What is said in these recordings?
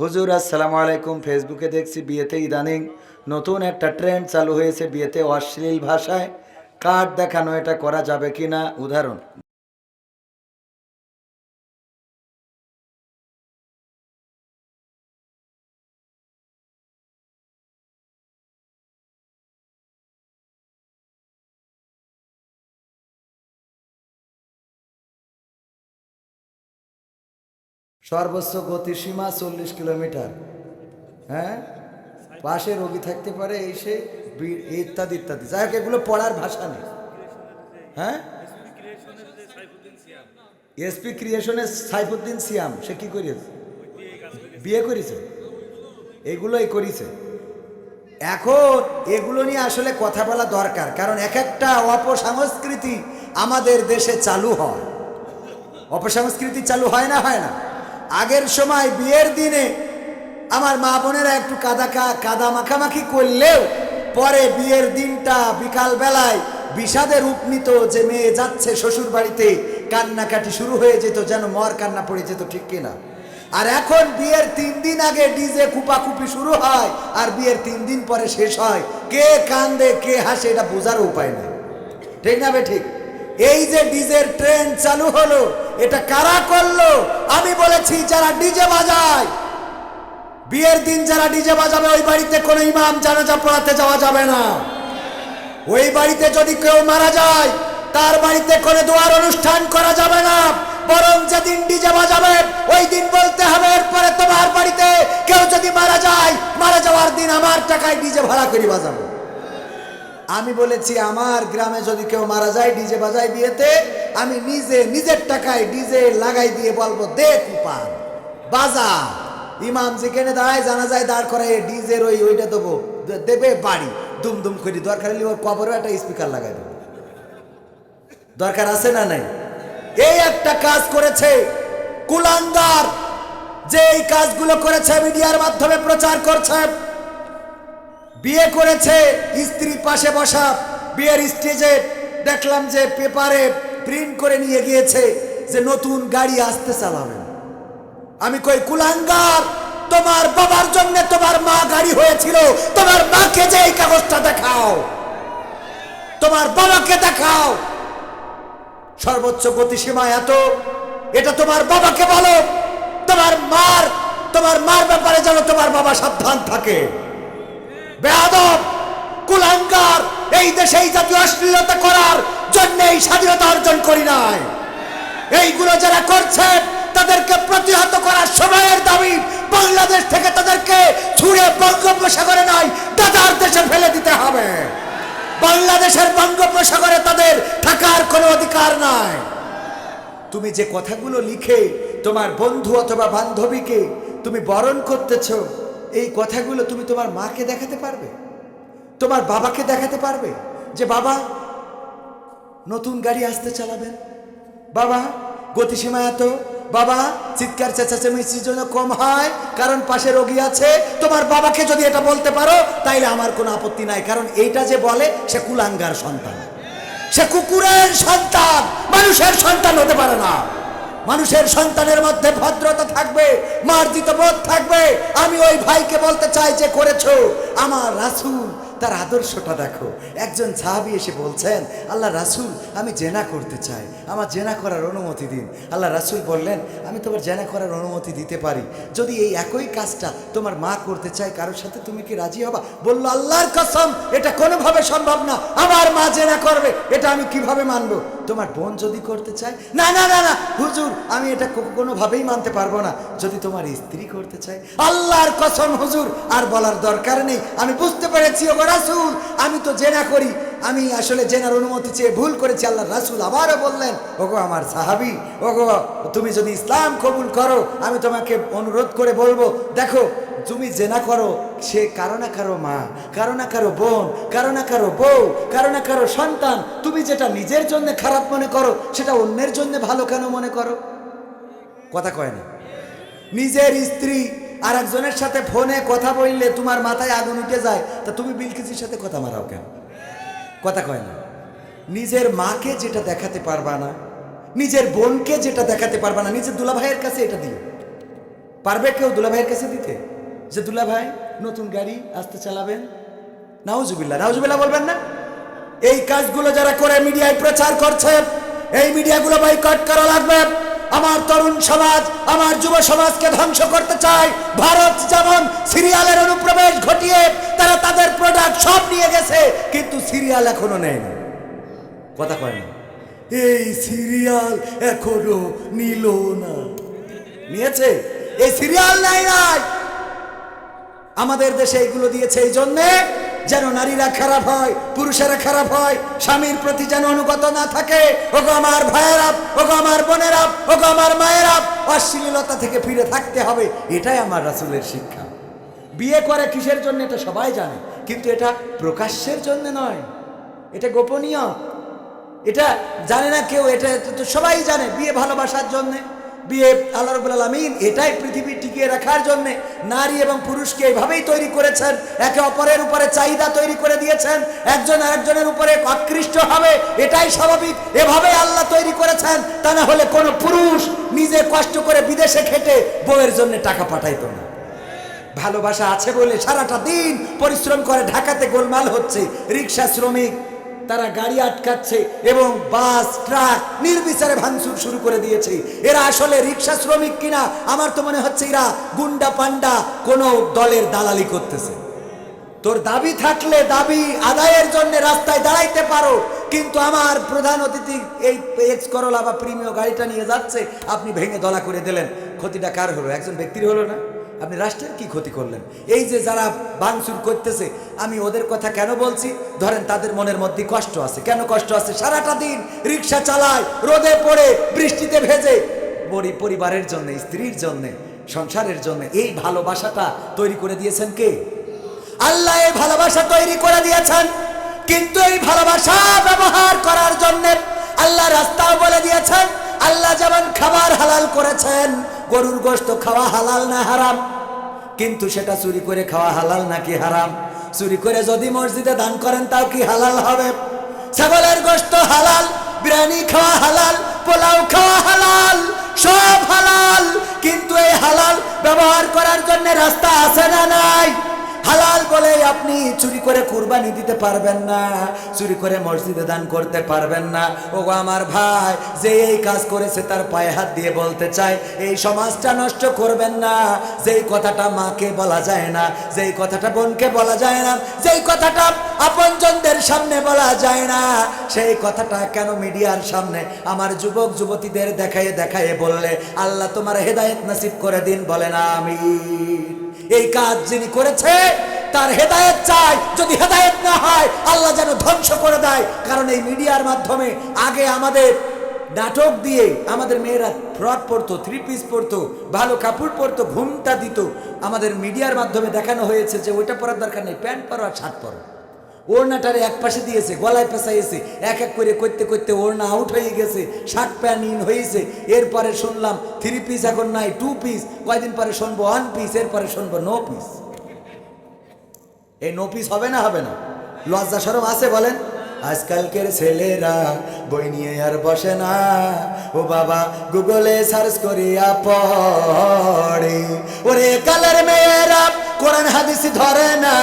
হুজুর, আসসালামু আলাইকুম। ফেসবুকে দেখছি বিয়েতে ইদানিং নতুন একটা ট্রেন্ড চালু হয়েছে বিয়েতে অশ্লীল ভাষায়। কার্ড দেখানো এটা করা যাবে কি না উদাহরণ। সর্বোচ্চ গতিসীমা চল্লিশ কিলোমিটার। হ্যাঁ? পাশে রোগী থাকতে পারে এই সে ইত্যাদি ইত্যাদি। যাই হোক, এগুলো পড়ার ভাষা নেই। হ্যাঁ? এসপি ক্রিয়েশনের সাইফুদ্দিন সিয়াম, সে কি করিয়েছে? বিয়ে করেছে এগুলোই করেছে এখন এগুলো নিয়ে আসলে কথা বলা দরকার, কারণ এক একটা অপসংস্কৃতি আমাদের দেশে চালু হয়। অপসংস্কৃতি চালু হয় না হয় না? আগের সময় বিয়ের দিনে আমার মা বোনেরা একটু কাদা কাদা মাখামাখি করলেও পরে বিয়ের দিনটা বিকাল বেলায় বিষাদের রূপ নিত যে মেয়ে যাচ্ছে শ্বশুর বাড়িতে কান্নাকাটি শুরু হয়ে যেত যেন মর কান্না পড়ে যেত ঠিক কিনা। আর এখন বিয়ের তিন দিন আগে ডিজে কুপাকুপি শুরু হয় আর বিয়ের তিন দিন পরে শেষ হয়। কে কান্দে, কে হাসে, এটা বোঝার উপায় নেই। ঠিক না ঠিক? এই যে ডিজের ট্রেন চালু হলো, এটা কারা করল? আমি বলেছি, যারা ডিজে বাজায়, বিয়ের দিন যারা ডিজে বাজাবে, ওই বাড়িতে কোনো ইমাম জানাজা পড়াতে যাওয়া যাবে না। ওই বাড়িতে যদি কেউ মারা যায়, তার বাড়িতে কোনো দোয়ার অনুষ্ঠান করা যাবে না। বরং যেদিন ডিজে বাজাবে, ওই দিন বলতে হবে, এরপরে তোমার বাড়িতে কেউ যদি মারা যায়, মারা যাওয়ার দিন আমার টাকায় ডিজে ভাড়া করে বাজাবো। আমি বলেছি, আমার গ্রামে যদি কেউ মারা যায়, ডিজে বাজায় বিয়েতে, আমি নিজে, নিজের টাকায় ডিজে লাগাই দিয়ে বলব, দে কুপান, বাজা। ইমাম যেখানে দাঁড়ায় জানা যায় দাঁড় করে ডিজের ওই, ওইটা দেবো দেবে বাড়ি। দুম দুম করে, দরকার হলে ওর কবরও একটা স্পিকার লাগাই দেবো। দরকার আছে না নাই? এই একটা কাজ করেছে কুলাঙ্গার যে এই কাজগুলো করেছে মিডিয়ার মাধ্যমে প্রচার করছে বিয়ে করেছে স্ত্রী পাশে বসা বিয়ের স্টেজে দেখলাম যে পেপারে প্রিন্ট করে নিয়ে গিয়েছে যে নতুন গাড়ি আসতে চালাবেন। আমি কই, কুলাঙ্গার, তোমার বাবার জন্য তোমার মা গাড়ি হয়েছিল, তোমার মাকে যে এই কাগজটা দেখাও, তোমার বাবাকে দেখাও। সর্বোচ্চ গতিসীমা এত, এটা তোমার বাবাকে বলো, তোমার মার তোমার মার ব্যাপারে যেন তোমার বাবা সাবধান থাকে। বেয়াদব কুলাঙ্গার, এই দেশে এই জাতীয় অশ্লীলতা করার জন্য এই স্বাধীনতা অর্জন করি নাই। এইগুলো যারা করছে, তাদেরকে প্রতিহত করার সময়ের দাবি বাংলাদেশ থেকে তাদেরকে ছুঁড়ে বঙ্গোপসাগরে নয় দাদার দেশে ফেলে দিতে হবে। বাংলাদেশের বঙ্গোপসাগরে তাদের থাকার কোনো অধিকার নাই। তুমি যে কথাগুলো লিখে তোমার বন্ধু অথবা বান্ধবীকে তুমি বরণ করতেছ এই কথাগুলো তুমি তোমার মাকে দেখাতে পারবে? তোমার বাবাকে দেখাতে পারবে? যে বাবা, নতুন গাড়ি আসতে চালাবেন। বাবা গতিসীমা এত বাবা, চিৎকার চেঁচাচেমিচির জন্য কম হয়, কারণ পাশে রোগী আছে। তোমার বাবাকে যদি এটা বলতে পারো, তাইলে আমার কোনো আপত্তি নাই, কারণ এইটা যে বলে, সে কুলাঙ্গার সন্তান। সে কুকুরের সন্তান, মানুষের সন্তান হতে পারে না। মানুষের সন্তানের মধ্যে ভদ্রতা থাকবে, মার্জিত বোধ থাকবে। আমি ওই ভাইকে বলতে চাই যে করেছ, আমার রাসূল তার আদর্শটা দেখো। একজন সাহাবি এসে বলছেন, আল্লাহ রাসূল, আমি জেনা করতে চাই। আমার জেনা করার অনুমতি দিন। আল্লাহ রাসুল বললেন, আমি তোমার জেনা করার অনুমতি দিতে পারি। যদি এই একই কাজটা তোমার মা করতে চায়, কারোর সাথে তুমি কি রাজি হবা? বলল, আল্লাহর কসম, এটা কোনোভাবে সম্ভব না। আমার মা জেনা করবে, এটা আমি কীভাবে মানবো? তোমার বোন যদি করতে চায়, না না না না, হুজুর, আমি এটা কোনোভাবেই মানতে পারব না। যদি তোমার স্ত্রী করতে চায়, আল্লাহর কসম হুজুর, আর বলার দরকার নেই। আমি বুঝতে পেরেছি, ওগো রাসূল, আমি তো জেনা করি। আমি আসলে জেনার অনুমতি চেয়ে ভুল করেছি আল্লাহ রাসূল আবারও বললেন, ওগো আমার সাহাবি, ওগো, তুমি যদি ইসলাম কবুল করো, আমি তোমাকে অনুরোধ করে বলব, দেখো তুমি জেনা করো, সে কারও না কারও মা, কারও না কারও বোন, কারও না কারও বউ, কারও না কারও সন্তান। তুমি যেটা নিজের জন্য খারাপ মনে করো, সেটা অন্যের জন্য ভালো কেন মনে করো? কথা কয় না। নিজের স্ত্রী আর একজনের সাথে ফোনে কথা বললে তোমার মাথায় আগুন উঠে যায়, তা তুমি বিলকিসির সাথে কথা মারাও কেন? কথা কয় না। নিজের মাকে যেটা দেখাতে পারবা না, নিজের বোনকে যেটা দেখাতে পারবা না, নিজের দুলাভাইয়ের কাছে এটা দিও। পারবে কেউ দুলা ভাইয়ের কাছে দিতে? যে দুলা ভাই নতুন গাড়ি আসতে চালাবেন। নাউজুবিল্লাহ নাউজুবিল্লাহ বলবেন না? এই কাজগুলো যারা করে মিডিয়ায় প্রচার করছে, এই মিডিয়াগুলো বয়কট করা লাগবে। আমার তরুণ সমাজ, আমার যুব সমাজকে ধ্বংস করতে চায়। ভারত যেমন সিরিয়ালের অনুপ্রবেশ ঘটিয়ে তারা তাদের প্রোডাক্ট সব নিয়ে গেছে, কিন্তু সিরিয়াল এখনও নেয়নি। কথা কয় না। এই সিরিয়াল এখনও নিল না। নিয়েছে? এই সিরিয়াল নাই নাই। আমাদের দেশে এইগুলো দিয়েছে এই জন্যে যেন নারীরা খারাপ হয়, পুরুষেরা খারাপ হয়, স্বামীর প্রতি যেন অনুগত না থাকে। ওগো আমার ভাইয়েরা, ওগো আমার বোনেরা, ওগো আমার মায়েরা, অশ্লীলতা থেকে ফিরে থাকতে হবে, এটাই আমার রাসূলের শিক্ষা। বিয়ে করে কিসের জন্য এটা সবাই জানে, কিন্তু এটা প্রকাশ্যের জন্য নয়। এটা গোপনীয়। এটা জানে না কেউ, এটা তো সবাই জানে, বিয়ে ভালোবাসার জন্যে। বিয়ে আল্লাহ রবুল আলমিন এটাই পৃথিবী টিকিয়ে রাখার জন্যে নারী এবং পুরুষকে এইভাবেই তৈরি করেছেন। একে অপরের উপরে চাহিদা তৈরি করে দিয়েছেন। একজন আরেকজনের উপরে আকৃষ্ট হবে, এটাই স্বাভাবিক। এভাবে আল্লাহ তৈরি করেছেন, তা না হলে কোনো পুরুষ নিজে কষ্ট করে বিদেশে খেটে বউয়ের জন্য টাকা পাঠাইতো না। ভালোবাসা আছে বলে সারাটা দিন পরিশ্রম করে ঢাকাতে গোলমাল হচ্ছে। রিক্সা শ্রমিক তারা গাড়ি আটকাচ্ছে এবং বাস, ট্রাক নির্বিচারে ভাঙচুর শুরু করে দিয়েছে। এরা আসলে রিক্সা শ্রমিক কিনা? আমার তো মনে হচ্ছে এরা গুন্ডা পান্ডা কোনো দলের দালালি করতেছে। তোর দাবি থাকলে দাবি আদায়ের জন্য রাস্তায় দাঁড়াইতে পারো, কিন্তু আমার প্রধান অতিথি এই এক্স করলা বা প্রিমিয় গাড়িটা নিয়ে যাচ্ছে, আপনি ভেঙে দলা করে দিলেন। ক্ষতিটা কার হলো? একজন ব্যক্তির হলো না? আপনি রাষ্ট্রের কি ক্ষতি করলেন? এই যে যারা ভাঙচুর করতেছে, আমি ওদের কথা কেন বলছি? ধরেন তাদের মনের মধ্যে কষ্ট আছে। কেন কষ্ট আছে? সারাটা দিন রিক্সা চালায়, রোদে পড়ে, বৃষ্টিতে ভেজে। বড়ি পরিবারের জন্য, স্ত্রীর জন্য, সংসারের জন্য এই ভালোবাসাটা তৈরি করে দিয়েছেন কে? আল্লাহ এই ভালোবাসা তৈরি করে দিয়েছেন। কিন্তু এই ভালোবাসা ব্যবহার করার জন্য আল্লাহ রাস্তাও বলে দিয়েছেন, আল্লাহ যেমন খাবার হালাল করেছেন গরুর গোস্ত খাওয়া হালাল না হারাম? কিন্তু সেটা চুরি করে খাওয়া হালাল নাকি হারাম? চুরি করে যদি মসজিদে দান করেন, তাও কি হালাল হবে? ছাগলের গোস্ত হালাল, বিরিয়ানি খাওয়া হালাল, পোলাও খাওয়া হালাল, সব হালাল। কিন্তু এই হালাল ব্যবহার করার জন্য রাস্তা আছে না নাই? হালাল বলে আপনি চুরি করে কুরবানি দিতে পারবেন না, চুরি করে মসজিদে দান করতে পারবেন না। ও আমার ভাই, যে এই কাজ করেছে তার পায়ে হাত দিয়ে বলতে চাই এই সমাজটা নষ্ট করবেন না। যেই কথাটা মাকে বলা যায় না, যেই কথাটা বোনকে বলা যায় না, যেই কথাটা আপনজনদের সামনে বলা যায় না, সেই কথাটা কেন মিডিয়ার সামনে আমার যুবক যুবতীদের দেখায়ে দেখায়ে বললে, আল্লাহ তোমার হেদায়েত নসিব করে দিন বলে না আমি এই কাজ যিনি করেছে, তার হেদায়ত চাই। যদি হেদায়ত না হয়, আল্লাহ যেন ধ্বংস করে দেয়। কারণ এই মিডিয়ার মাধ্যমে আগে আমাদের নাটক দিয়ে আমাদের মেয়েরা ফ্রড পরতো থ্রি পিস পরতো ভালো কাপড় পরতো, ঘুমটা দিত। আমাদের মিডিয়ার মাধ্যমে দেখানো হয়েছে যে ওইটা পরার দরকার নেই, প্যান্ট পরো আর শার্ট পরো। ওড়নাটারে এক পাশে দিয়েছে, গলায় পেঁচাইছে এক এক করে করতে করতে ওড়না আউট হয়ে গেছে, শার্ট প্যান্ট ইন হয়েছে। এরপরে শুনলাম থ্রি পিস এখন নাই টু পিস কয়দিন পরে শুনব ওয়ান পিস এরপরে শুনব নো পিস এই নো পিস হবে না হবে না? লজ্জা সরম আছে বলেন? আজকালকের ছেলেরা বই নিয়ে আর বসে না। ও বাবা, গুগলে সার্চ করিয়া পড়ে। ওরে কালের মেয়েরা কোরআন হাদিস ধরে না।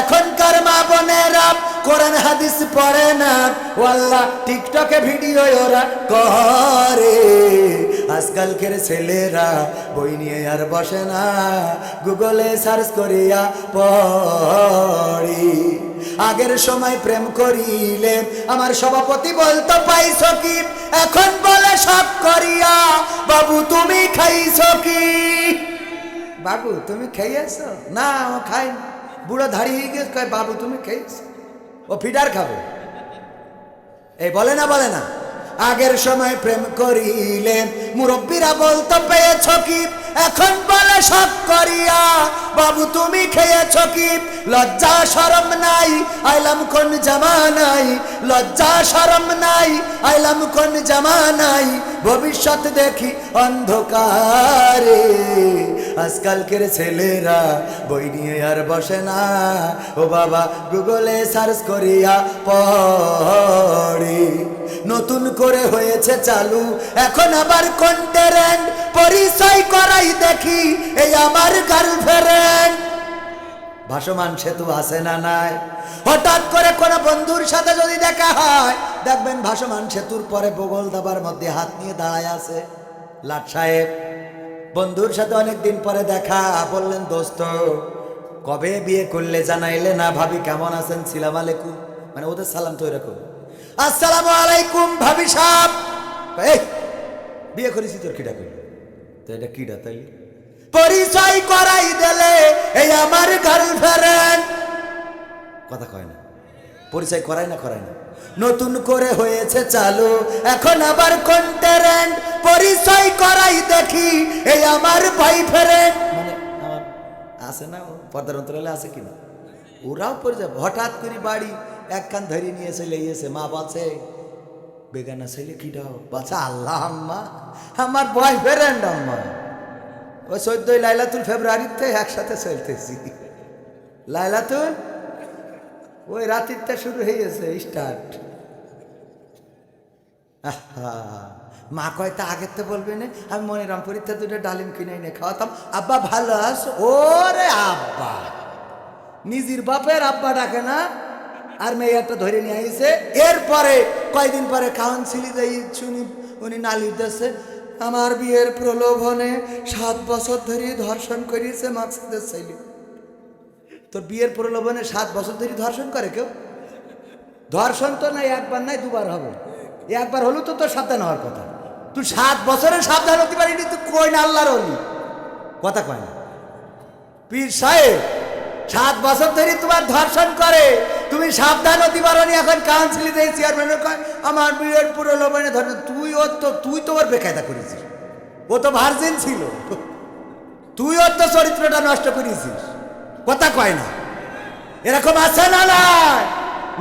এখনকার মা বোনেরা কোরআন হাদিস পড়ে না। ও আল্লাহ টিকটকে ভিডিও ওরা করে। আজকালকের ছেলেরা বই নিয়ে আর বসে না। গুগলে সার্চ করিয়া পড়ি। আগের সময় প্রেম করিলে আমার সভাপতি বলতো পাইছ কি এখন বলে সব করিয়া। বাবু, তুমি খাইছ কি? বাবু, তুমি খেয়েছ? না, ও খাই বুড়ো দাঁড়িয়ে গিয়ে কয়, বাবু, তুমি খেয়েছ? ও ফিডার খাবে। এই, বলে না বলে না। আগের সময় প্রেম করিলেন। মুরব্বীরা বলতো, পেয়েছ কি এখন বলে, সব করিয়া। বাবু, তুমি খেয়েছ কি লজ্জা, শরম নাই। আইলাম, কোন জামা নাই? লজ্জা, শরম নাই। আইলাম, কোন জামা নাই? ভবিষ্যৎ দেখি অন্ধকারে। আজকালকের ছেলেরা বই নিয়ে আর বসে না। ও বাবা, গুগলে সার্চ করিয়া পড়ি। নতুন করে হয়েছে চালু, এখন আবার কন্টেরেন্ট পরিচয় করাই দেখি, এই আমার গার্লফ্রেন্ড ভাসমান সেতু আছে না নাই? হঠাৎ করে কোনো বন্ধুর সাথে যদি দেখা হয়, দেখবেন ভাসমান সেতুর পরে বগল দাবার মধ্যে হাত নিয়ে দাঁড়ায় আছে। লাট সাহেব বন্ধুর সাথে অনেক দিন পরে দেখা। বললেন, দোস্ত, কবে বিয়ে করলে জানাইলে না? ভাবি, কেমন আছেন? ছিলাম আলাইকুম। মানে ওদের সালাম তো এরকম আসসালামু আলাইকুম, ভাবি এই, বিয়ে করেছি, তোর কিটা করলি তো এটা কিটা তাই পরিচয় করাই দিলে, এই আমার গার্লফ্রেন্ড কথা কয় না। পরিচয় করায় না করাই না। নতুন করে হয়েছে চালু, এখন আবার কন্টেরেন্ট পরিচয় করাই দেখি, এই আমার বয়ফ্রেন্ড মানে আমার আছে না পর্দার অন্তরালে আছে কিনা? ওরাও পরিচয় হঠাৎ করে বাড়ি এক কান ধরে নিয়ে চলে গিয়েছে, মা বাঁচে বেগানা ছেলে কিটাও বাচ্চা আল্লাহ আম্মা, আমার বয়ফ্রেন্ড আম্মা। ওই চোদ্দই লাইলাতুল ফেব্রুয়ারিতে একসাথে চলতেছি। লাইলাতুল ওই রাতিরটা শুরু হয়ে গেছে স্টার্ট মা কয়, তা আগের তো বলবে না, আমি মনিরামপুরিতে দুটো ডালিম কিনে এনে খাওয়াতাম। আব্বা ভালো আছো? ওরে আব্বা, নিজের বাপের আব্বা ডাকে না, আর মেয়েটা ধরে নিয়ে আইছে। এরপরে কয়দিন পরে কাউন্সিলি যাই শুনি উনি নালি দিতেছে আমার বিয়ের প্রলোভনে সাত বছর ধরে ধর্ষণ করিয়েছে মাকসুদের ছেলে। তোর বিয়ের প্রলোভনে সাত বছর ধরে ধর্ষণ করে কেউ? ধর্ষণ তো নাই, একবার নাই, দুবার হবে। একবার হলো তো তোর সাবধান হওয়ার কথা। তুই সাত বছরের সাবধান হতে পারিনি, তুই কই না আল্লাহর হলি কথা কয় না। পীর সাহেব, সাত বছর ধরে তোমার ধর্ষণ করে, তুমি সাবধান হতে পারো নি এখন কাউন্সিলে চেয়ারম্যানের কয়, আমার বিয়ের পুরো লোভনে ধর্ষণ, তুই ওর তো, তুই তো ওর বেকায়দা করেছিস। ও তো ভার্জিন ছিল। তুই ওর তো চরিত্রটা নষ্ট করেছিস। কথা কয় না। এরকম আছে না নাই?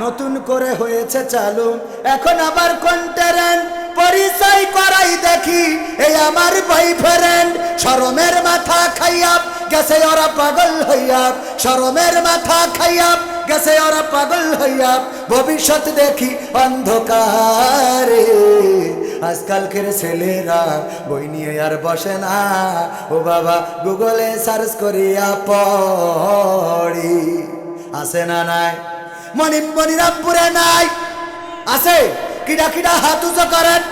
নতুন করে হয়েছে চালু। এখন আবার কন্টেরেন্ট পরিচয় করাই দেখি, এই আমার বয়ফ্রেন্ড শরমের মাথা খাইয়া গেছে ওরা পাগল হইয়া শরমের মাথা খাইয়া গেছে ওরা পাগল হইয়া ভবিষ্যৎ দেখি অন্ধকারে। আজকালকের ছেলেরা বই নিয়ে আর বসে না। ও বাবা, গুগলে সার্চ করিয়া পড়ি। আছে না নাই? মনি মনিরামপুরে নাই। আছে? কিডা কিডা হাত উঁচু করেন।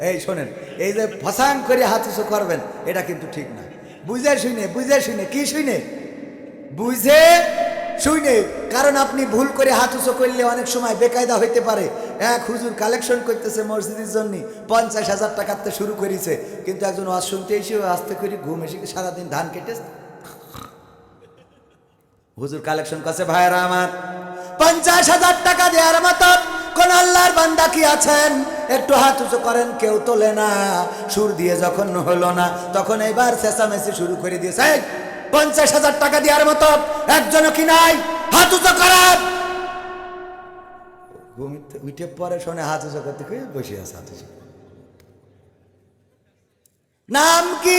এই শোনেন, এই যে ফসাং করে হাত করবেন, এটা কিন্তু ঠিক না। বুঝে শুনে বুঝে শুনে, কি শুনে? বুঝে শুনে কারণ আপনি ভুল করে হাত উঁচু করলে অনেক সময় বেকায়দা হইতে পারে। এক হুজুর কালেকশন করতেছে মসজিদের জন্য পঞ্চাশ হাজার টাকাতে শুরু করেছে। কিন্তু একজন ওয়াজ শুনতে এসে আস্তে করে ঘুম এসে সারাদিন ধান কেটে হুজুর কালেকশন করছে ভাইরা আমার পঞ্চাশ হাজার টাকা দেওয়ার মতো কোন আল্লাহর বান্দা কি আছেন? একটু হাত উঁচু করেন কেউ তোলে না। সুর দিয়ে যখন হলো না তখন এবার চেঁচামেচি শুরু করে দিয়েছে। "এই, পঞ্চাশ হাজার টাকা দেওয়ার মতো একজনও কি নাই? হাত উঁচু করার। উঠে পরে শোনে হাত উঁচু করতে। বসে আছে হাত উঁচু? নাম কি?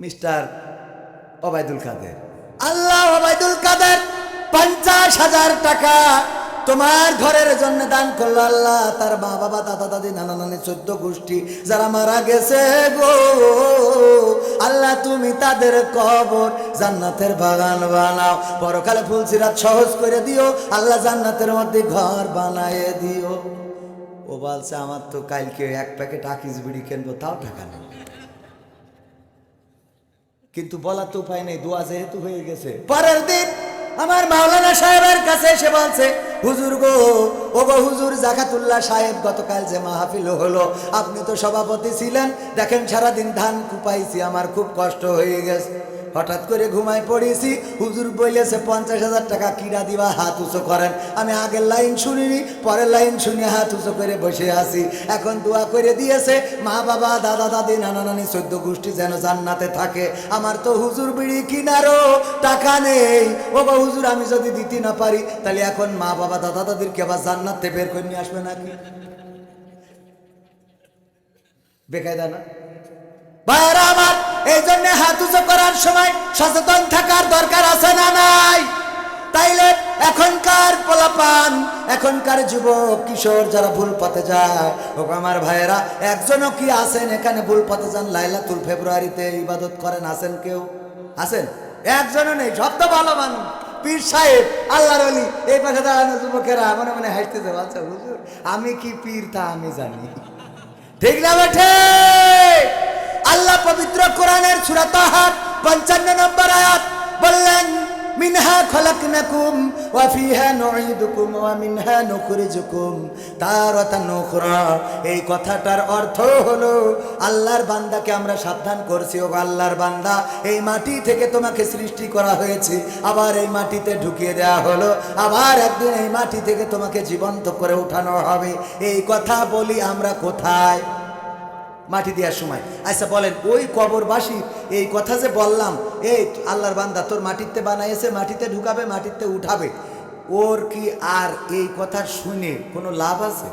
মিস্টার ওবায়দুল কাদের। আল্লাহ কাদের, পঞ্চাশ হাজার টাকা। তোমার ঘরের জন্য দান করল আল্লাহ, তার মা, বাবা, দাদা, দাদি, নানা, নানি, চোদ্দ গোষ্ঠী যারা মারা গেছে গো। আল্লাহ, তুমি তাদের কবর জান্নাতের বাগান বানাও। পরকালে ফুলসিরাত সহজ করে দিও। আল্লাহ জান্নাতের মধ্যে ঘর বানায় দিও। ও বলছে, আমার তো কালকে এক প্যাকেট আকিস বিড়ি কিনবো, তাও টাকা নেই। কিন্তু বলার তো উপায় নেই, দোয়া যেহেতু হয়ে গেছে। পরের দিন আমার মাওলানা সাহেবের কাছে এসে বলছে হুজুর গো, ও বা হুজুর, জাকাতুল্লাহ সাহেব গতকাল যে মাহফিল হলো, আপনি তো সভাপতি ছিলেন। দেখেন সারাদিন ধান কুপাইছি, আমার খুব কষ্ট হয়ে গেছে। হঠাৎ করে ঘুমায় পড়েছি। হুজুর বলেছে পঞ্চাশ হাজার টাকা কিরা দিবা, হাত উঁচু করেন। আমি আগের লাইন শুনিনি, পরের লাইন শুনে হাত উঁচু করে বসে আছি। এখন দোয়া করে দিয়েছে, মা বাবা, দাদা, দাদি, নানা, নানি চোদ্দ গোষ্ঠী যেন জান্নাতে থাকে। আমার তো হুজুর বিড়ি কিনারও টাকা নেই। ও বা হুজুর, আমি যদি দিতে না পারি, তাহলে এখন মা বাবা, দাদা দাদির কে আবার জান্নাতে বের করে নিয়ে আসবে নাকি? বেকায়দা না? ভাইরা আমার, এই জন্য হাত উঁচু করার সময় সচেতন থাকার দরকার আছে না নাই? তাইলে এখনকার পোলাপান, এখনকার যুবক, কিশোর যারা ভুল পথে যায়, ও আমার ভাইয়েরা, একজনও কি আছেন এখানে ভুল পথে যান? লাইলাতুল ফেব্রুয়ারিতে ইবাদত করেন, আছেন কেউ? আছেন? একজনও নেই, সব তো ভালো মানুষ। পীর সাহেব, আল্লাহর অলি এই পাশে দাঁড়ানো যুবকেরা মনে মনে হাসতেছে আচ্ছা হুজুর, আমি কি পীর তা আমি জানি। ঠিক না বেঠে? আল্লাহ পবিত্র কোরআনের সুরাতাহার পঞ্চান্ন নম্বর আয়াত বললেন, মিনহা খলাকনাকুম ওয়া ফিহা নুঈদুকুম ওয়া মিনহা নুখরিজুকুম। তারাতান নুখরা এই কথাটার অর্থ হলো, আল্লাহর বান্দাকে আমরা সাবধান করছি। ও আল্লাহর বান্দা, এই মাটি থেকে তোমাকে সৃষ্টি করা হয়েছে। আবার এই মাটিতে ঢুকিয়ে দেওয়া হলো। আবার একদিন এই মাটি থেকে তোমাকে জীবন্ত করে উঠানো হবে। এই কথা বলি আমরা কোথায়? মাটি দেওয়ার সময়। আচ্ছা বলেন, ওই কবরবাসী এই কথা যে বললাম এই আল্লাহর বান্দা, তোর মাটিতে বানাইছে, মাটিতে ঢুকাবে, মাটিতে উঠাবে। ওর কি আর এই কথা শুনে কোনো লাভ আছে?